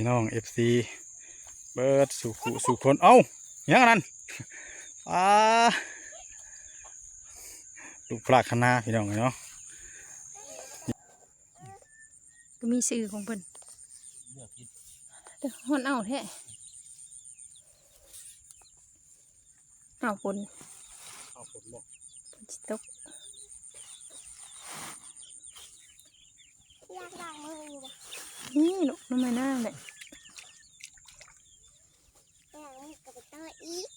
พี่น้องเอฟซีเบิร์ดสุขุสุคนเอ้ายังอันนั้นอ่าลูกปลาคณะพี่น้องเนาะก็มีสื่อของเพิ่นเด้อฮอนเอาแท้เอาฝนเอาผมบอกฝนสิตกอยากล้างมืออยู่บ่นี่ลูกน้ำมันหน้าเลย ล้างมือกับไป ต่ออีก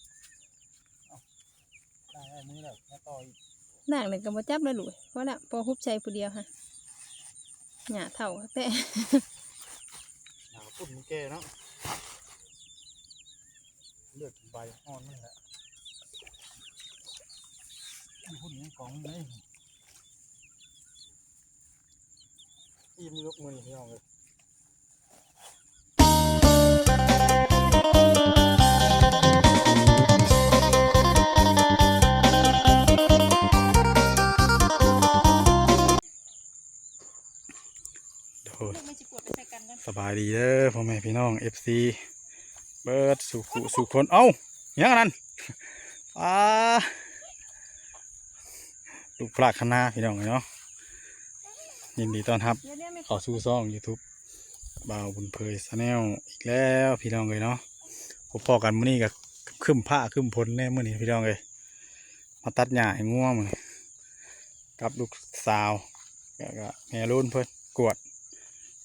ได้ได้มือแล้วแค่ต่ออีกด่างเลยก็บ่จับแล้วลูกเพราะละพอฮุบใจผู้เดียวค่ะหญ้าเท่าแต่หนาวปุ่นมันแก่เนาะเลือดใบอ่อนนั่นแหละพุ่นยังกองเลยอิ่มยกมือนี่พี่น้องเลย สบายดีเด้อพ่อแม่พี่น้องเอฟซีเบิร์ดสุขุสุคนเอ้ายังนั้นอ่าลูกปลาคณะพี่น้องเนาะยินดีต้อนรับข้าสู่ซ่อง YouTube บ่าวบุญเพยชาแนลอีกแล้วพี่น้องเลยเนาะพบพอกันมื้อนี้กับขึ้นผ้าขึ้นพลแน่มื้อนี้พี่น้องเลยมาตัดหญ้าให้ง่วงมื้อกับลูกสาวแล้วก็แม่รุ่นเพิ่นกวด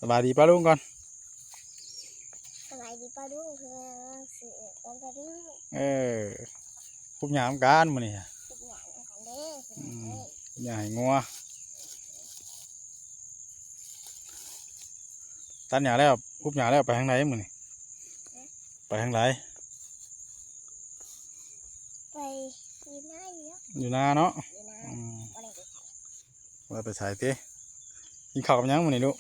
สบายดีป้าลุงก่อน สบายดีป้าดุ้งเพื่อนสื่อกันป้าดุ้งเออคุบหยามการมื้อนี้ทุกอย่างกันเด้ออืมคุบหยาให้งัวตัดหญ้าแล้วคุบหญ้าแล้วไปทางไหนมื้อนี้ไปทางไหนไปกินได้เยอะอยู่นาเนาะอยู่นะอืมอะไรดีว่าไปใส่ติกินข้าวกับหยังมื้อนี้ลูก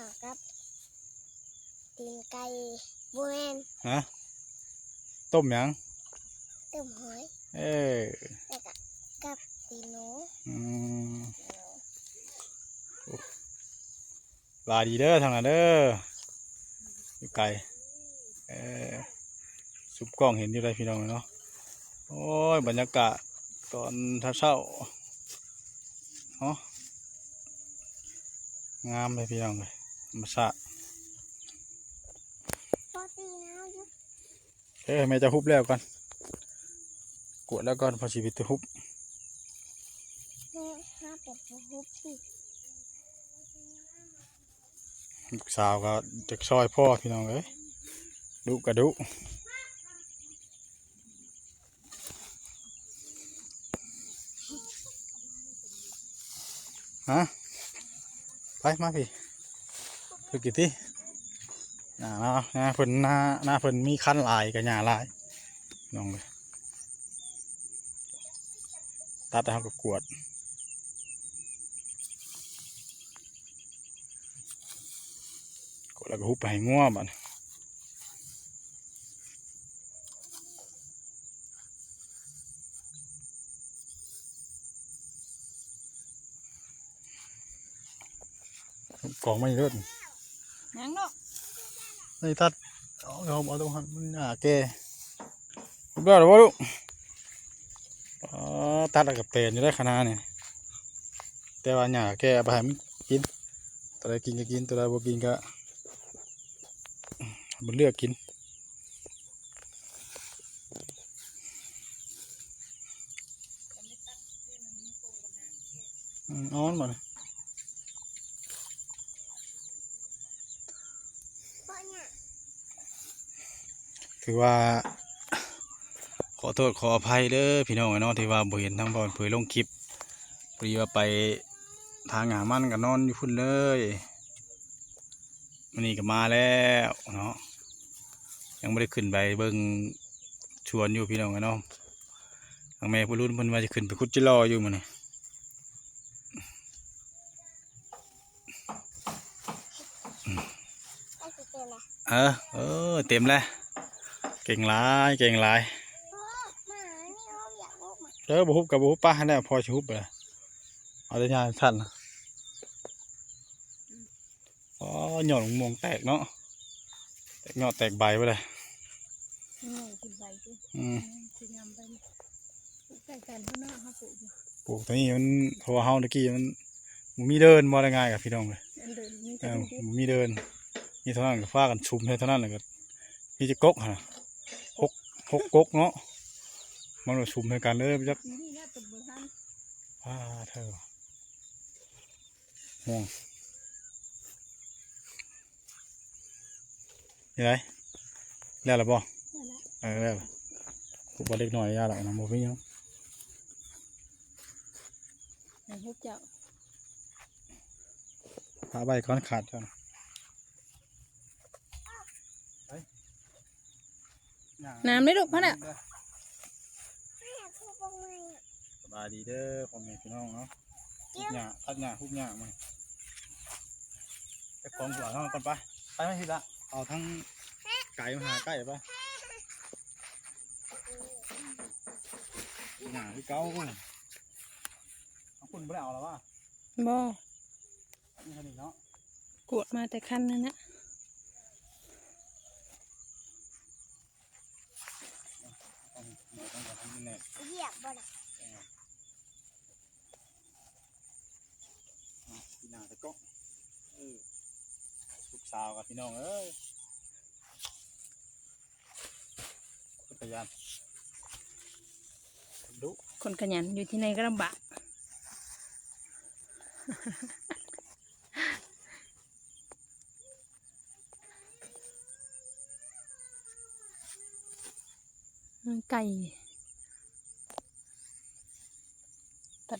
กินข้าวกับตีนไก่บัวแมนฮะต้มหยังต้มหอยเออแล้วก็กับตีนหนูอืมตีนหนูลาดีเด้อทางนั้นเด้ออยู่ไกลเออสุบกล้องเห็นอยู่ได้พี่น้องเนาะโอ้ยบรรยากาศตอนเช้าๆเนาะงามเลยพี่น้องเลยธรร มชาติพอตีน้ำอยู่เอ้ยแม่จะฮุบแล้วก่อนกวดแล้วก่อนพอชีวิตจะฮุบแม่ห้าเป็ดบุบที่ลูกสาวก็จะซอยพ่อพี่น้องเลยดุกระดุฮะไปมาพี่ ไปกี่ที่หน้าเนาะหน้าเพิ่นหน้าหน้าเพิ่นมีคันลายกับหญ้าลายพี่น้องเลยตัดแล้วก็กวดกดแล้วก็ฮุบไปง่วบัดกองไม่เลิศยังเน นี่ตัดเอาเอาเอาตรงหันมันหนาแก่รูปแบบหรือวะลูกอ๋อตัดกับเปลี่ยนอยู่ได้ขนาดนี่แต่ว่าหนาแก่เอาไปให้มันกินตัวใดกินก็กินตัวใดบ่กินก็มันเลือกกิน อืมเอ้อนมาเลย เพราะเนี่ย ถือว่า ขอโทษขออภัยเด้อพี่น้องไอ้เนาะที่ว่าบ่เห็นทั้งบอลเผยลงคลิปพอดีว่าไปทางหามันกับนอนอยู่พุ่นเลยมันนี่ก็มาแล้วเนาะยังไม่ได้ขึ้นไปเบิ่งชวนอยู่พี่น้องไอ้เนาะทางแม่ผู้รุ่นเพิ่นว่าจะขึ้นไปคุดจิรออยู่มันนี่ได้สิเจอไหมเออเออเต็มแล้วเก่งหลายเก่งหลายเจอบุบกับบุบป้าได้พอชุบเลยเอาได้ยาสั้นอ๋อหยอดมงแตกเนาะแตกหยอดแตกใบไปเลยอืมปลูกตัวนี้มันพอเฮาตะกี้มันมีเดินมาได้ง่ายกับพี่น้องเลยมีเดินมีเท่านั้นก็ฟ้ากันชุมเท่านั้นเลยก็มีจะกกฮะ หกหกกกเนาะมันก็ชุมให้กันเลยจักนี่เนี่ยตุ่มบุทันว้าเธอห่วงยังไงแล้วหรือบ่นั่นแหละเออแล้วกูบ่เล็กน้อยยาหรอกนะบ่มีหยังไอ้พวกเจ้าหาใบก้อนขาดจ้ะไป น้ำได้ลูกพ่อน่ะไม่อยากพูดว่าไงอะสบายดีเด้อพ่อแม่พี่น้องเนาะหุบหญ้าตัดหญ้าหุบหญ้ามาไปกองหัวเท่านั้นก่อนไปไปไม่ผิดละเอาทั้งไก่มาหาไก่ไปหญ้าที่เก้าคุณเอาคุณไม่ได้เอาแล้ววะบ่นี่คันนี้เนาะกวดมาแต่คันนั่นนะ ต้องหมูต้องการทำนี่แน่ เหยียบบ่ล่ะเอาพี่นาตะก้องเออลูกสาวกับพี่น้องเอ้ยจักรยานดุคนขยันอยู่ที่ไหนก็ลำบากไก่ ตัด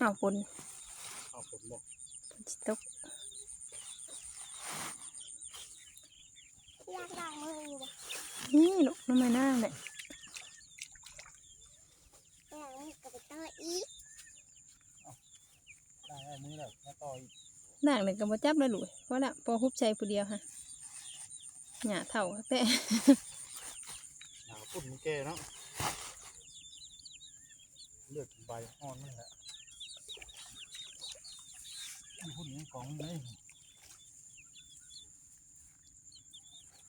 อาปนข้าวผมบอกปนสิตกอยากล้างมืออยู่บ่นี่ลูกน้ำมันน่าแหละล้างมือกับไปต่ออีกได้ได้มือแล้วแล้วต่ออีกด่างเลยก็บ่จับเลยลูกเพราะละพอฮุบใจผู้เดียวฮะหยาเท่าแต่หนาวปุ่นมันแก่เนาะเลือกกินใบอ่อนนี่แหละ มีพุ่นยังกองเลย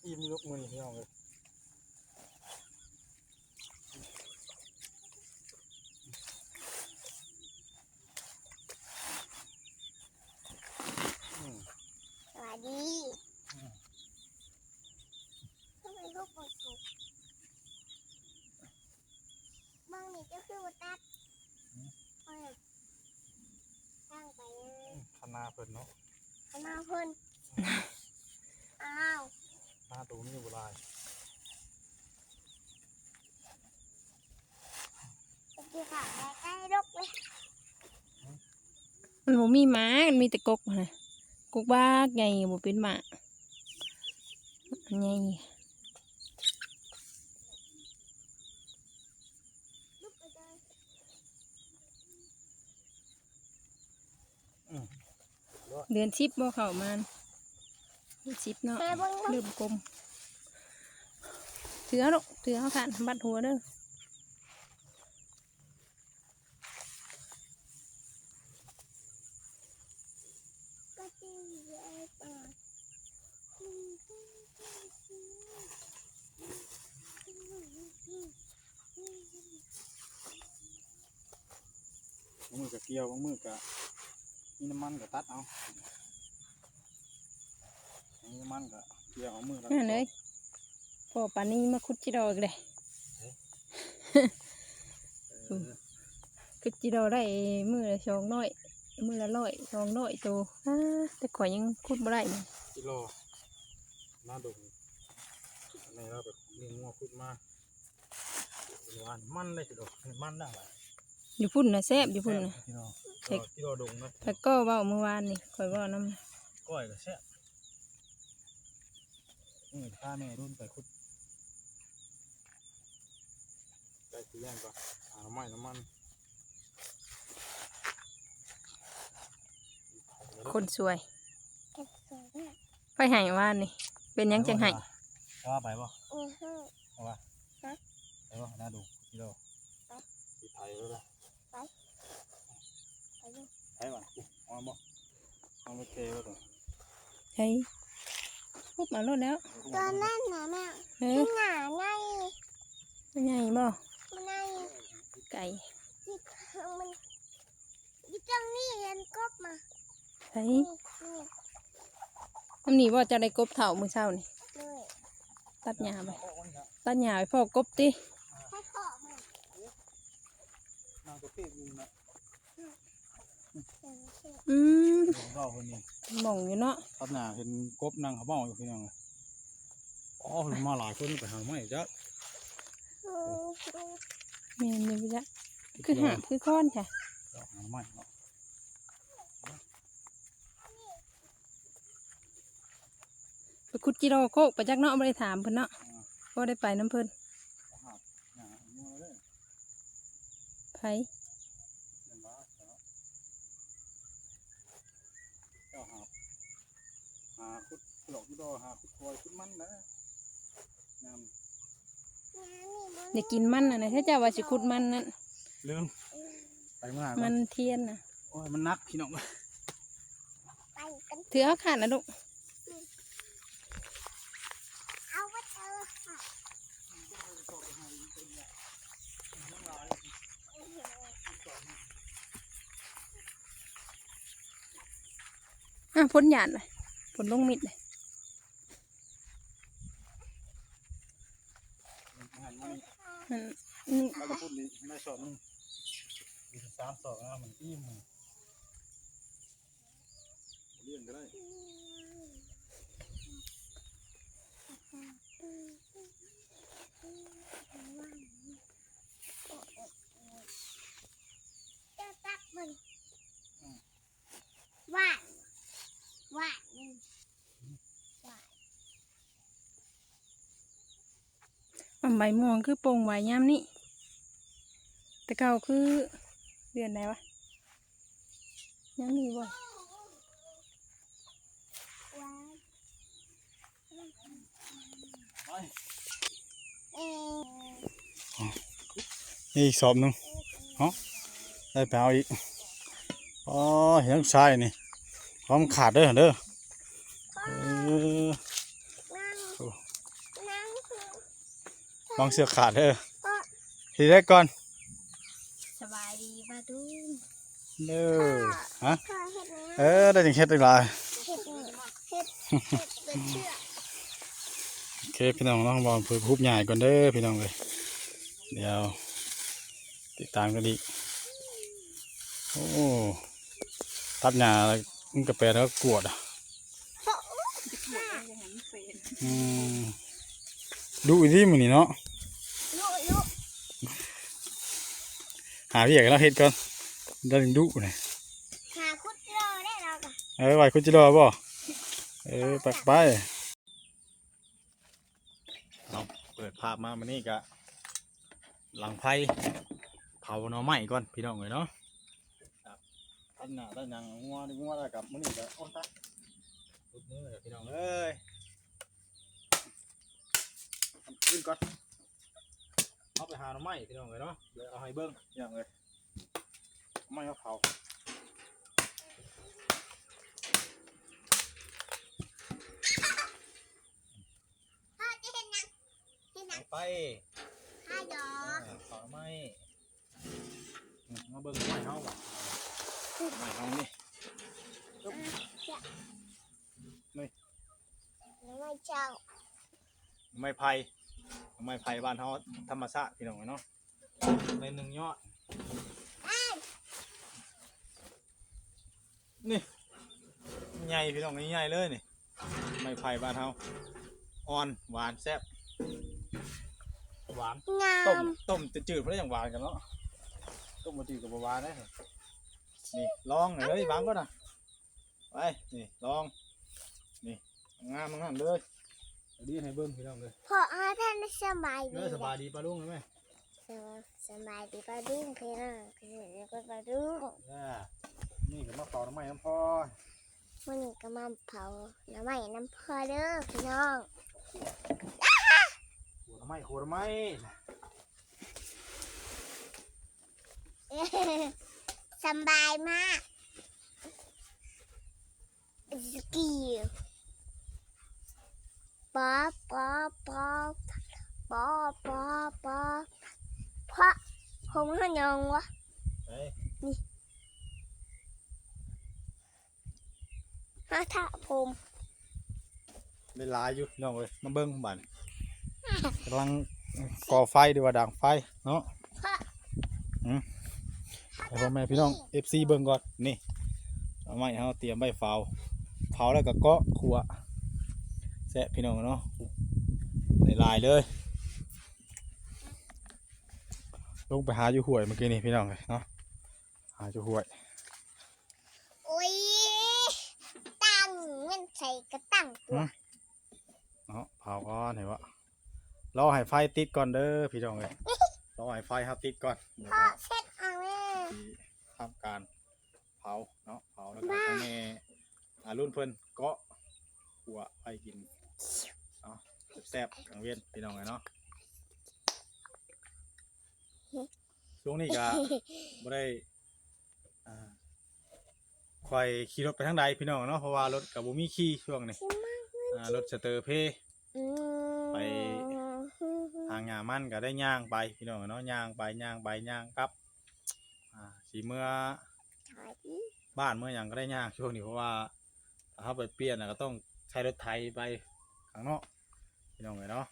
อิ่มยกมือพี่น้องเลย อืม สวัสดีทำไมลูกปวดหัวมองนี่ก็คือว่าตัดเอ้ยตั้งไปเลย คณะเพิ่นเนาะ เอามาเพิ่นอ้าว ห น้าตูนี่โบราณตะกี้ขาใกล้ๆดกเลยมันบ่มีหมามันมีแต่กกนะกกบ้ากไงบ่เป็นหมาไงลุกไปเลยเดือนชิปบ่เข้ามาเดือนชิปเนาะแม่เบิ่งเบิ่งเริ่มกลม ถือลูกถือเอาค่ะบัดหัวเด้อก็ที่ใหญ่ปากบางมือกับเกี่ยวบางมือกับมีน้ำมันกับตัดเอามีน้ำมันกับเกี่ยวเอามือแล้วนั่นเลย พอปานนี้มาคุดจิโดอีกเลยเออคุดจิโดได้มือละสองน้อย มือละร้อยสองร้อยตัวอ้าแต่ข่อยยังคุดบ่ได้นี่กิโลหน้าดุในเราแบบเลี้ยงงัวขึ้นมาเป็นวานมันเลยสิดอกมันได้หลายอยู่พุ่นน่ะแซ่บอยู่พุ่นน่ะพี่น้องเผ็ดกิโลดงนะแต่ก็เว้าเมื่อวานนี่ข่อยเว้านำก้อยก็แซ่บอือถ้าแม่รุ่นไปคุดได้ สิย่างก่อนหาน้ำมันน้ำมันคนสวยเก็บสวยมากไปให้วานนี่ เป็นหยังจังให้ว่าไปบ่อือฮึเอาว่าฮะไปบ่น่าดูกิโลไปสิไทยแล้วล่ะไปดูไทยบ่อุ๊ยเอาบ่เอาไปเทไว้ก่อนเฮ้ยปุ๊บมาโลดแล้วตอนนั้นนะแม่เฮ้ยที่หนาในเป็นไงบ่มันใน ไก่ที่มันที่ตรงนี้เห็นกบมาเฮ้ยนี่นี่น้ำนี่บ่จะได้กบเฒ่ามื้อเช้านี่เลยตัดหญ้าไปเอาอันนี้ครับตัดหญ้าไปพอกบติให้พ่อมานางก็เก็บอยู่นะเห็นเห็นอืมผมเราคนนี้หม่องอยู่เนาะตัดหน้าเห็นกบนางเขาเมาอยู่พี่น้องเลยอ๋อมาหลายคนไปหาไม้จ้ะ อืมอืมแม่นอยู่จ้ะคือหาบคือค้อนค่ะเอาหาไม้เนาะไปขุดจิโรโคกไปจักเนาะบ่ได้ถามเพิ่นเนาะบ่ได้ไปน้ำเพิ่นเอาหาหางัวเลยไผเดินมาเนาะเจ้าหาหาคุดหลอกคุดดอหาคุดคอยคุดมันนะงาม อยากกินมันน่ะนะถ้าเจ้าว่าสิขุดมันนั่นลืมไปมากมันเทียนน่ะโอ้ยมันนักพี่น้องไปกันถือเอาขาดนะลูกเอาไว้เจอค่ะอะพ้นหยาดเลยพ้นลงมิดเลย งานมัน มันอืมแล้วก็พูดดีไม่สอบนึงมีสามสอบนะมันอิ่มเลี้ยงก็ได้จ้าตักมันหวานหวานนี่หวานมันใบม่วงคือโป่งใบยามนี่ แต่เก่าคือเดือนไหนวะ ยังมีบ่หวานเออนี่อีกสอบหนึงเนาะได้ไปเอาอีก อ๋อ เห็นลูกชายนี่พร้อมขาดเด้อเด้อเออนั่งโอ้นั่งคือลองเสือกขาดเด้อพ่อทีแรกก่อน สบายดีมาดู เด้อฮะพ่อเห็ดนี้เออได้จังเฮ็ดอีกหลายเห็ดนี่เห็ดเห็ดเป็นเชือกโอเคพี่น้องน้องบอลเพื่อคุบใหญ่ก่อนเด้อพี่น้องเลยเดี๋ยว ติดตามกันอีกโอ้ตัดหญ้าแล้วมันกระแปดแล้วก็กวดอะอืมดูอีกที่มือนี่เนาะลุลุหาพี่เอกแล้วเฮ็ดก่อนได้ถึงดุเลยหาคุดรอได้เรากะเออไหวคุณจิรอบ่เออไปไปเราเปิดภาพมามันนี่กะ หลังไผ่เผาหน่อไม้ก่อนพี่น้องเลยเนาะครับตั้งหน้าตั้งหยังงัวนี่งัวได้กับมันนี่กะโอ้ตายลุกมือเลยพี่น้องเอ้ยทำขึ้นก่อนเอาไปหาหน่อไม้พี่น้องเลยเนาะเดี๋ยวเอาให้เบิ้งพี่น้องเลยหน่อ ไม้เขาเผาพ่อจะเห็นยังเห็นยังไปห้าดออ่ากขอไม่อืมมาเบิ่งไม่เฮาบ่ไม่เฮานี่แล้วไม่เจ้าไม่ไผ่ไม่ไผ่บ้านเฮาธรรมชาติพี่น้องเนาะในหนึ่งยอด นี่ใหญ่พี่น้องนี่ใหญ่เลยนี่ไม่ไผ่บ้านเฮาอ่อนหวานแซ่บหวานงาต้มมต้มจะจืดเพราะอย่างหวานกันเนาะต้มมาตีกับบัวาได้นี่ลองหน่อยเลยบางก็นะไปนี่ลองนี่งามงามเลยเอาดีให้เบิ้งพี่น้องเลยพออาท่านสบายเอดีอสบายดีปลาลุงเลยไหมสบายดีปลาดุ้งพี่น้องคือเรียกว่าปลาดุ้งอ่า นี่ก็มาเป่าน้ำไม้น้ำพอวันนี้ก็มาเผาน้ำใหม่น้ำพอเด้อพี่น้องหัวน้ำไม้หัวน้ำไม้สบายมากสกีป๊อปป๊อปป๊อปป๊อปป๊อปป๊อปเพราะผมหันยังวะ ไปฮะถ้าผมได้หลายอยู่พี่น้องเลยมาเบิ้งบันกำลังก่อไฟดีกว่าดังไฟเนาะเพราะให้พ่อแม่พี่น้อง FC เบิ่งก่อนนี่เอาไม้เฮาเตรียมใบเฝ้าเผาแล้วก็เกาะขัวแซะพี่น้องเนาะในลายๆเลย ลงไปหาอยู่ห้วยเมื่อกี้นี่พี่น้องเลยเนาะหาอยู่ห้วย โอ้ยตั้งเงินใส่กระตั้งตัว เนาะเผาก่อนเห็นวะ รอให้ไฟติดก่อนเด้อพี่น้องเลยรอให้ไฟเฮาติดก่อนเดี๋ยวพ่อก็เช็ดเอาแม่สิทำการเผาเนาะเผาแล้วก็ให้แม่อารุ่นเพิ่นเกาะขัวไปกินแซ่บๆกลางเวียนพี่น้องไงเนาะช่วงนี้ก็บ่ได้อ่าคอยขี่รถไปทางใดพี่น้องเนาะเพราะว่ารถกับบ่มีขี่ช่วงนี้ชิมากอ่ารถสเตอร์เพ อืมไป ทางงามันก็ได้ย่างไปพี่น้องเนาะย่างไปย่างไปย่างกลับอ่าสีเมื่อขายดีบ้านเมื่อหยังก็ได้ย่างช่วงนี้เพราะว่าถ้าเขาไปเปลี่ยนน่ะก็ต้องใช้รถไถไปข้างนอกพี่น้องไงเนาะ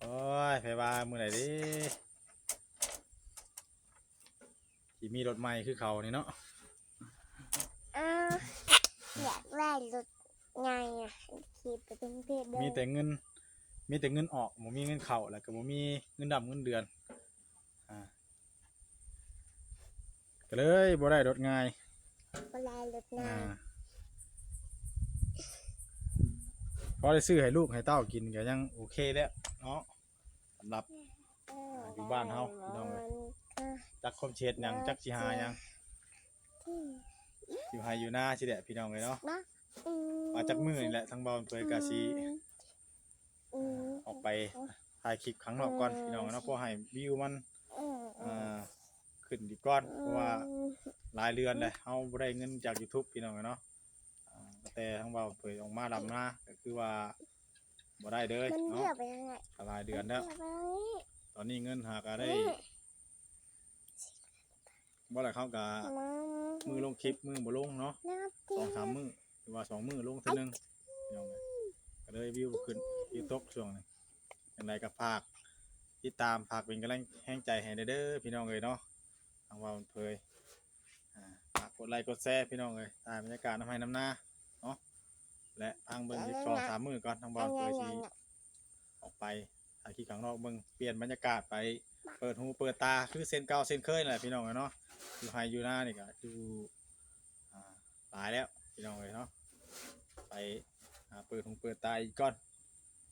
โอ้ยไปว่ามือไหนดิที่มีรถใหม่คือเขานี่เนาะอ่าอยากได้รถไงอะขี่ไปกรุงเทพเด้อมีแต่เงิน มีแต่เงินออกบ่มีเงินเข้าแล้วก็บ่มีเงินดำเงินเดือนอ่าก็เลยบ่ได้รถง่ายเวลารถไงอ่าพอได้ซื้อให้ลูกให้เต้ากินก็ยังโอเคแล้วเนาะสำหรับเอยู่บ้านเฮาพี่น้องเอ้ยจักคมเช็ดหยังจักสิหาหยังที่อยู่ไฮอยู่หน้าสิแหละพี่น้องเลยเนาะนะอืมาจากมือนี่แหละทั้งเบาเผยกาซี อืมออกไปถ่ายคลิปครั้งนอกก่อนพี่น้องเนาะเพราะให้วิวมันอืมอือ่าขึ้นดีก่อนเพราะว่าหลายเดือนเลยเฮาบ่ได้เงินจาก YouTube พี่น้องเนาะอ่าแต่ทั้งเบาเผยออกมาดำหน้าก็คือว่าบ่ได้เลยมันเนาะเลือกไปยังไงก็หลายเดือนแล้ว มัเลือกไปยังไงตอนนี้เงินหาก็ได้อืมบ่ได้เข้ากับมามือลงคลิปมือบ่ลงเนาะ น้ำสองสามมือหรือว่าสองมือลงเท่านึงพี่น้องเอ้ยก็เลยวิวขึ้น วิวตกช่วงนี้อย่างไรก็ฝากติดตามฝากเป็นกำลังแห้งใจให้เด้อพี่น้องเลยเนาะทางว่ามันเพยอ่าฝากกดไลค์กดแชร์พี่น้องเลยตามบรรยากาศน้ำให้น้ำหน้าเนาะและทางเบิ้งสองสามมือก่อนทางบอลเพยสีออกไปถ่ายคลิปข้างนอกเบิ้งเปลี่ยนบรรยากาศไปเปิดหูเปิดตาคือเส้นเก่าเส้นเคยนั่นแหละพี่น้องเอ้ยเนาะอยู่ไฮอยู่หน้านี่ก็อยู่อ่าหลายแล้วพี่น้องเลยเนาะไปหาเปิดหูเปิดตาอีกก่อน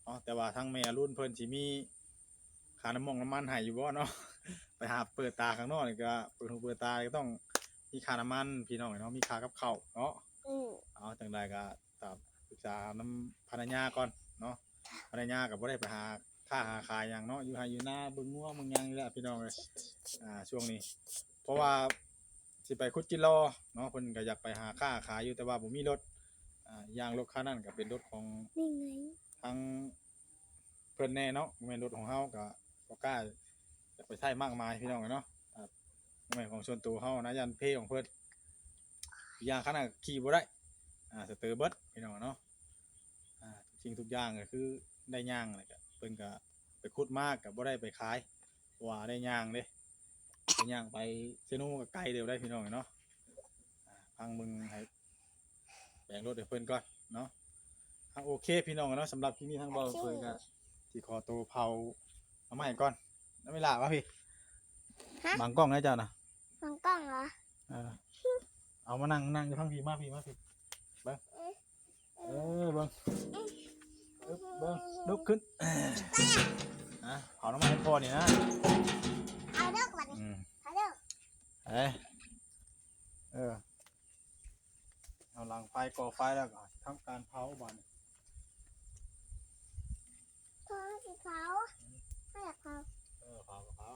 เนาะแต่ว่าทั้งแม่รุ่นเพิ่นสิมีขาน้ำมองน้ำมันให้อยู่บ่เนาะ ไปหาเปิดตาข้างนอกนี่ก็เปิดหูเปิดตาก็ต้องมีค่าน้ำมันพี่น้องเนาะมีค่ากับข้าวเนาะอืมเอาจังใดก็ตามปรึกษาน้ำภรรยาก่อนเนาะภรรยาก็บ่ได้ไปหาค่าหาขายหยังเนาะอยู่หาอยู่หน้าเบิ่งงัวเบิ่งหยังนี่แหละพี่น้องเลยอ่าช่วงนี้ เพราะว่าสิไปคุดจิรอเนาะเพิ่นก็อยากไปหาค่าขายอยู่แต่ว่าบ่มีรถอ่าอย่างรถคันนั้นก็เป็นรถของนี่ไง ทางเพิ่อนแน่เนาะแม่นรถของเฮาก็บ่กล้าจะไปใช้มากมายพี่น้องเนาะครับแม่นของส่วนตัวเฮานะยันเพของเพิ่นอีกอย่างคันนั้นก็ขี่บ่ได้อ่าสเตอร์เบิดพี่น้องเนาะอ่าทุกสิ่งทุกอย่างก็คือได้ย่างเลยก็เพิ่นก็ไปขุดมากก็บ่ได้ไปขายว่าได้ย่างเด้ไปย่างไปเซโนก็ไกลเดียวได้พี่น้องเนาะพังมึงให้แบ่งรถให้เพิ่นก่อนเนาะ อะโอเคพี่น้องเนาะสำหรับที่นี่ทางเบาเพิ่นก็ที่ขอตัวเผาเอามาให้ก่อนแล้วเวลาวะพี่ฮะบางกล้องนะเจ้านะมองกล้องเหรอเออเอามานั่งนั่งอยู่ทั้งพี่มาพี่มาพี่เบิ้งเออเบิ้งอึ๊บเบิ้งลุกขึ้นนะเอาน้ำมันให้พอนี่นะเอาเลิกก่อนอืม เอาเลิกเอ้ยเออ เอาหลังไฟก่อไฟแล้วก็ทำการเผาบ้าน ท้องสีขาวไม่อยากเผาเออเผาก็เผา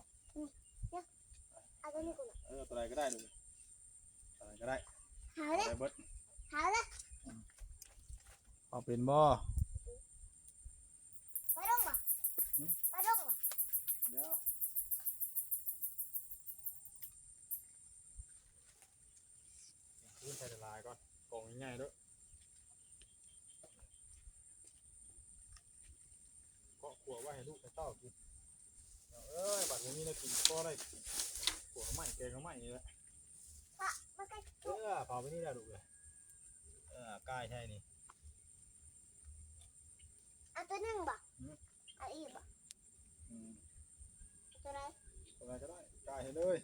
เอาตัวนี้กูหน่อยเออตัวใดก็ได้เลยตัวใดก็ได้เอาตัวเลยใดเบิดเอาเลยเอาเป็นบ่ไปลงบ่ไปลงบ่เดี๋ยวขึ้นใส่ละลายก่อนกล่องง่ายๆด้วยก็ขัวไว้ ให้ลูกให้เต้ากินเอาเอ้ยบัดนี้เรากินก็ได้ขัวข้าวไหม้แกงข้าวไหม้นี่แหละมันก็เออเผาไปนี่แหละลูกเลยเออกายใช่นี่เอาตัวหนึ่งบ่เอาอีกบ่อืมเอาตัวไหนอะไรก็ได้กายให้เลย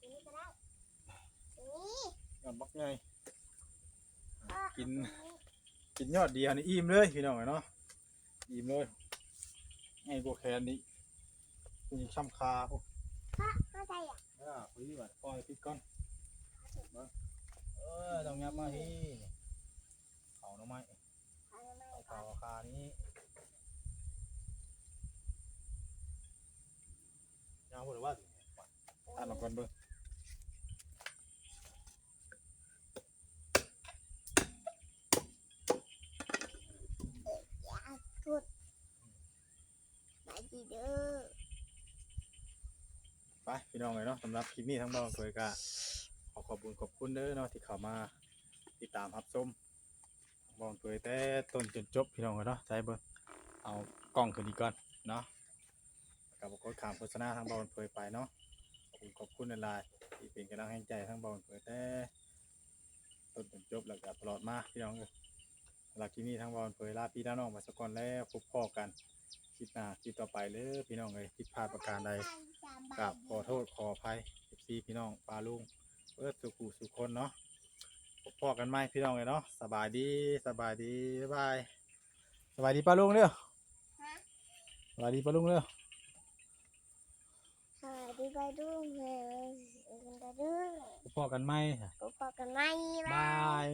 ตัวนี้ก็ได้ตัวนี้ยอดบักไงก็กินตัวนี้กินยอดเดียวนี่อิ่มเลยพี่น้องเนาะ อิ่มเลยไงกูแคนนี่คุณช่ำคาพวกก็เข้าใจอะอ่าคุยแบบปล่อยพิดก่อนเบิ่งเออต้องยับมาที่เขาหน่อไม้เอาไม่เขาคานี้ยาวหมดว่าอ่านมาก่อนเบิ่งอย่าสุดไปดี เด้อไปพี่น้องเลยเนาะสำหรับคลิปนี้ทั้งบ้านเคยก็ขอขอบคุณขอบคุณเด้อเนาะที่เข้ามาติดตามรับชมบอลเผยแต่ต้นจนจบพี่น้องเลยเนาะใจเบิ่งเอากล้องขึ้นอีก่อนเนาะกับกดขามโฆษณาทางบอลเผยไปเนาะขอบคุณขอบคุณหลายที่เป็นกำลังให้ใจทั้งบอลเผยแต่ต้นจนจบแล้วก็ตลอดมาพี่น้องเลยสำหรับคลิปนี้ทั้งบอลเผยลาพี่น้าน้องมาสักก่อนแล้วพบพ่อกัน คลิปหน้าคลิปต่อไปเลยพี่น้องเลยผิดพลาดประการใดกับขอโทษขออภัยพี่พี่น้องปลาลุงเพื่อสุขุสุขคนเนาะพบพอกันไหมพี่น้องเลยเนาะสบายดีสบายดีบ๊ายบายสบายดีปลาลุงเด้อสบายดีปลาลุงเด้อสวัสดีไปดูแม่กันไปดูพบพอกันไหมพบกันไหมบาย